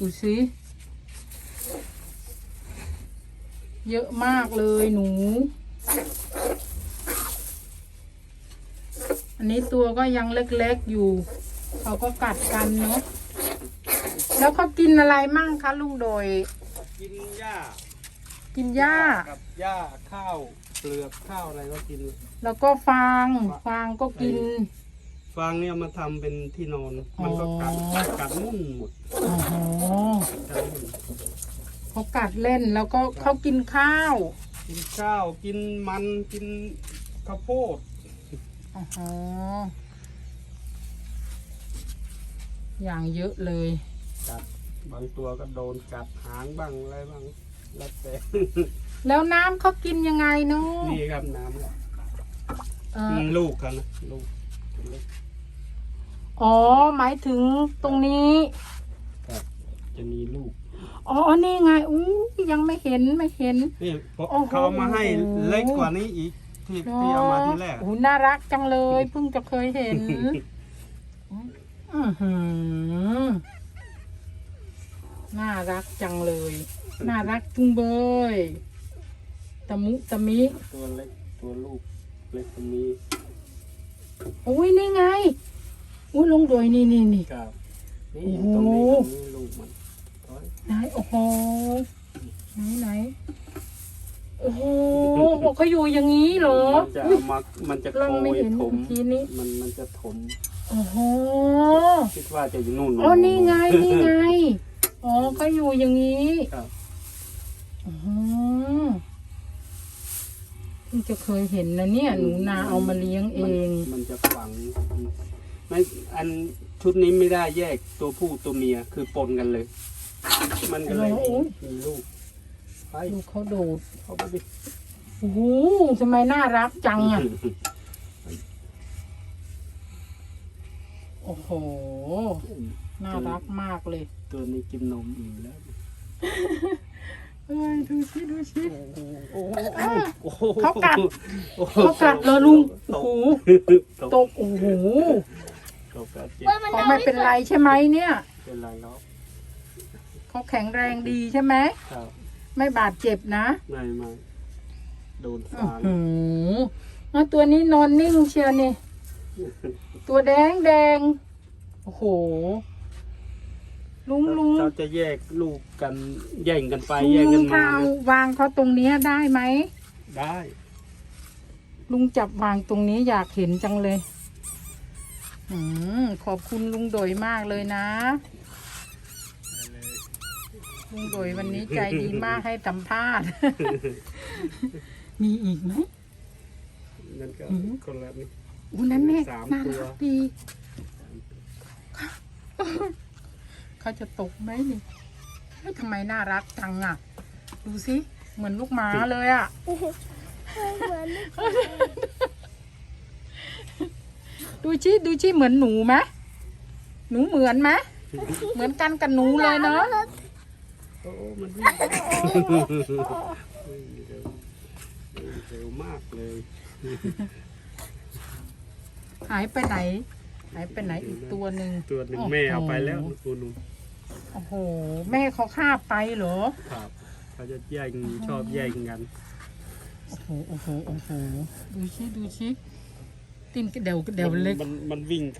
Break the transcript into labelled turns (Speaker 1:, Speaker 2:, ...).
Speaker 1: ดูสิเยอะมากเลยหนู อันนี้ตัวก็ยังเล็กๆอยู่ เขาก็กัดกันเนาะ แล้วเขากินอะไรมั่งคะลุงโดย
Speaker 2: กินหญ้า
Speaker 1: กินหญ้า
Speaker 2: กับหญ้าข้าวเปลือกข้าวอะไรก็กิน
Speaker 1: แล้วก็ฟาง ฟางก็กิน
Speaker 2: ฟางเนี่ยมาทำเป็นที่นอน มันก็กัด
Speaker 1: อ๋อ
Speaker 2: กัดมุ่นหมด
Speaker 1: โอ้โห
Speaker 2: กัดมุ่น
Speaker 1: เขากัดเล่นแล้วก็เขากินข้าว
Speaker 2: กินข้าวกินมันกินข้าวโพด
Speaker 1: โอ้โหอย่างเยอะเลย
Speaker 2: กัดบางตัวก็โดนกัดหางบ้างอะไรบ้างแล้วแต่
Speaker 1: แล้วน้ำเขากินยังไงเนาะ
Speaker 2: นี่ครับน้ำครับ
Speaker 1: เอ่อ
Speaker 2: อืมลูกเขานะลูกเล็ก
Speaker 1: อ๋อหมายถึงตรงนี้
Speaker 2: ครับจะมีลูก
Speaker 1: อ๋อนี่ไงอู้ยังไม่เห็นไม่เห็น
Speaker 2: นี่เพราะ
Speaker 1: โอ้โห
Speaker 2: เขาเอามาให้เล็กกว่านี้อีกที่ที่เอามาที่แรก
Speaker 1: โอ้โหน่ารักจังเลยเพิ่งจะเคยเห็น อื้อหือน่ารักจังเลย น่ารักจุงเบยตะมุตะมิ
Speaker 2: ตัวเล็กตัวลูกเล็กตัวนี้
Speaker 1: โอ้ยนี่ไง อุ้ยลงโดยนี่นี่นี่
Speaker 2: ครับนี่
Speaker 1: โอ้โห
Speaker 2: ตรงนี้ตรงนี้ลูกมันโอ้ย
Speaker 1: ไหนโอ้โหไหนไหนโอ้โหบอกเขาอยู่อย่างนี้เหรอ
Speaker 2: มันจะเอามามันจะ
Speaker 1: ลอง
Speaker 2: โค
Speaker 1: ไม่
Speaker 2: ย
Speaker 1: เห็น
Speaker 2: ถม
Speaker 1: เมื่อกี้นี้
Speaker 2: มันมันจะถม
Speaker 1: โอ้โห
Speaker 2: คิดว่าจะอยู่นู่น
Speaker 1: อ๋อนี่ไงนี่ไงอ๋อเขาอยู่อย่างนี้
Speaker 2: ครับ
Speaker 1: อ๋อเพิ่งจะเคยเห็นนะเนี่ย หนูนาเอามาเลี้ยงเอ
Speaker 2: มัน
Speaker 1: ง
Speaker 2: มันจะฝังไม่อันชุดนี้ไม่ได้แยกตัวผู้ตัวเมียคือปนกันเลย มันก็เลย
Speaker 1: โอ้ย
Speaker 2: มีลูกไป
Speaker 1: ดูเขาโดด
Speaker 2: เข้าไปดิ
Speaker 1: โอ้โหทำไมน่ารักจังอะ โอ้โห น่ารักมากเลย
Speaker 2: ตัวนี้กินนมอิ่มแล้ว
Speaker 1: เอ้ยดูสิดูสิ
Speaker 2: โอ้โหโอ้โห
Speaker 1: เขากัด
Speaker 2: โอ้โห
Speaker 1: เขากัดเหรอลุง
Speaker 2: ต
Speaker 1: โอ้
Speaker 2: ก
Speaker 1: โห
Speaker 2: ตก
Speaker 1: ตกโอ้โห
Speaker 2: ตกกัดเจ็บ
Speaker 1: เขาไม่เป็นไรใช่ไหมเนี่ย
Speaker 2: เป็นไรแล้ว
Speaker 1: เขาแข็งแรงดีใช่ไหม
Speaker 2: ครับ
Speaker 1: ไม่บาดเจ็บนะ
Speaker 2: ไม่ไม่โดน
Speaker 1: อื้อ
Speaker 2: ฟาง
Speaker 1: หือแล้วตัวนี้นอนนิ่งเชียวนี่ ตัวแดงแดงโอ้โห ลุงลุง
Speaker 2: เขาจะแยกลูกกันแย่งกันไป
Speaker 1: ลุ
Speaker 2: แย่ง
Speaker 1: ง
Speaker 2: กัน
Speaker 1: ถ้า
Speaker 2: มา
Speaker 1: เอาวางเขาตรงเนี้ยได้ไหม
Speaker 2: ได้
Speaker 1: ลุงจับวางตรงนี้อยากเห็นจังเลย อืมขอบคุณลุงโดยมากเลยนะ ลุงโดยวันนี้ใจดีมากให้สัมภาษณ์ มีอีกไหม
Speaker 2: นั่นก็
Speaker 1: อืม
Speaker 2: คนละนี่
Speaker 1: อู้นั้นแม่
Speaker 2: สาม
Speaker 1: น่า
Speaker 2: ตัว
Speaker 1: รักดีเขาจะตกไหมนี่เฮ้ยทำไมน่ารักจังอะ ดูสิ เหมือนลูกหมาเลยอะดูชิดูชิเหมือนหนูไหมหนูเหมือนไหมเหมือนกันกับหนูเลยเนาะ
Speaker 2: โอ้มันวิ่งวิ่งเร็ววิ่งเร็วมากเลย
Speaker 1: หายไปไหน หายไปไหนอีกตัวหนึ่ง
Speaker 2: ตัวหนึ่ง
Speaker 1: โอ้โห
Speaker 2: แม่เอาไปแล้วตัวหนุ่ม
Speaker 1: โอ้โห แม่เขาฆ่าไปเหรอ
Speaker 2: ครับเขาจะแย่งชอบแย่งกัน
Speaker 1: โอ้โห โอ้โห โอ้โห ดูชิดูชิตินเดี๋ยวเดี๋ยวเล็ก
Speaker 2: มันมันวิ่งเข้า